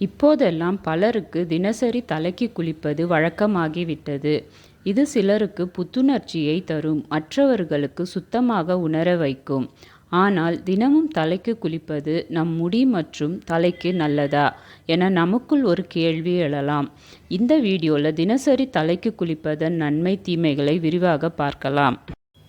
இப்போதெல்லாம் பலருக்கு தினசரி தலைக்கு குளிப்பது வழக்கமாகிவிட்டது. இது சிலருக்கு புத்துணர்ச்சியை தரும் மற்றவர்களுக்கு சுத்தமாக உணர வைக்கும். ஆனால் தினமும் தலைக்கு குளிப்பது நம் முடி மற்றும் தலைக்கு நல்லதா? என நமக்குள் ஒரு கேள்வி எழலாம். இந்த வீடியோவில் தினசரி தலைக்கு குளிப்பதன் நன்மை தீமைகளை விரிவாக பார்க்கலாம்.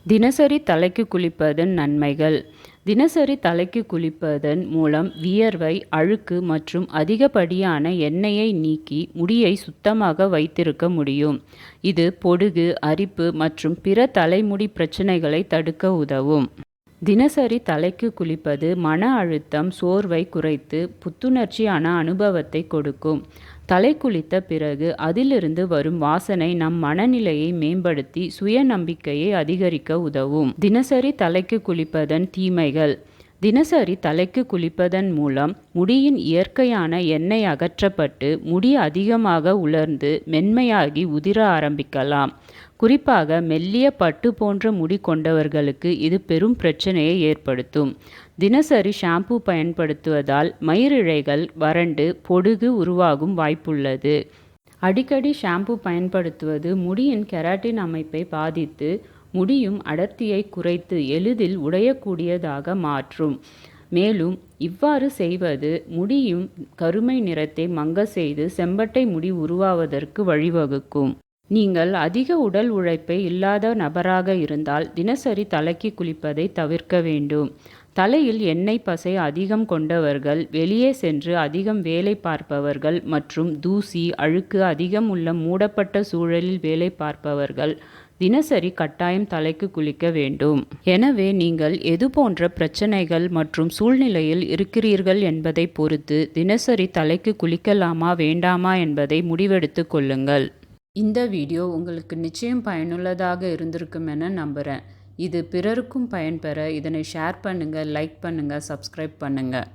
தினசரி தலைக்கு குளிப்பதன் நன்மைகள் தினசரி தலைக்கு குளிப்பதன் மூலம் வியர்வை அழுக்கு மற்றும் அதிகப்படியான எண்ணெயை நீக்கி முடியை சுத்தமாக வைத்திருக்க முடியும். இது பொடுகு அரிப்பு மற்றும் பிற தலைமுடி பிரச்சனைகளை தடுக்க உதவும். தினசரி தலைக்கு குளிப்பது மன அழுத்தம் சோர்வை குறைத்து புத்துணர்ச்சியான அனுபவத்தை கொடுக்கும். தலை குளித்த பிறகு அதிலிருந்து வரும் வாசனை நம் மனநிலையை மேம்படுத்தி சுய நம்பிக்கையை அதிகரிக்க உதவும். தினசரி தலைக்கு குளிப்பதன் தீமைகள் தினசரி தலைக்கு குளிப்பதன் மூலம் முடியின் இயற்கையான எண்ணெய் அகற்றப்பட்டு முடி அதிகமாக உலர்ந்து மென்மையாகி உதிர ஆரம்பிக்கலாம். குறிப்பாக மெல்லிய பட்டு போன்ற முடி கொண்டவர்களுக்கு இது பெரும் பிரச்சனையை ஏற்படுத்தும். தினசரி ஷாம்பு பயன்படுத்துவதால் மயிரிழைகள் வறண்டு பொடுகு உருவாகும் வாய்ப்புள்ளது. அடிக்கடி ஷாம்பு பயன்படுத்துவது முடியின் கெராட்டின் அமைப்பை பாதித்து முடியும் அடர்த்தியை குறைத்து எளிதில் உடையக்கூடியதாக மாற்றும். மேலும் இவ்வாறு செய்வது முடியும் கருமை நிறத்தை மங்க செய்து செம்பட்டை முடி உருவாவதற்கு வழிவகுக்கும். நீங்கள் அதிக உடல் உழைப்பை இல்லாத நபராக இருந்தால் தினசரி தலைக்கு குளிப்பதை தவிர்க்க வேண்டும். தலையில் எண்ணெய் பசை அதிகம் கொண்டவர்கள் வெளியே சென்று அதிகம் வேலை பார்ப்பவர்கள் மற்றும் தூசி அழுக்கு அதிகம் உள்ள மூடப்பட்ட சூழலில் வேலை பார்ப்பவர்கள் தினசரி கட்டாயம் தலைக்கு குளிக்க வேண்டும். எனவே நீங்கள் எது போன்ற பிரச்சனைகள் மற்றும் சூழ்நிலையில் இருக்கிறீர்கள் என்பதை பொறுத்து தினசரி தலைக்கு குளிக்கலாமா வேண்டாமா என்பதை முடிவெடுத்துக் கொள்ளுங்கள். இந்த வீடியோ உங்களுக்கு நிச்சயம் பயனுள்ளதாக இருந்திருக்கும் என நம்புகிறேன் இது பிறருக்கும் பயன்பெற இதனை ஷேர் பண்ணுங்கள் லைக் பண்ணுங்கள் சப்ஸ்கிரைப் பண்ணுங்கள்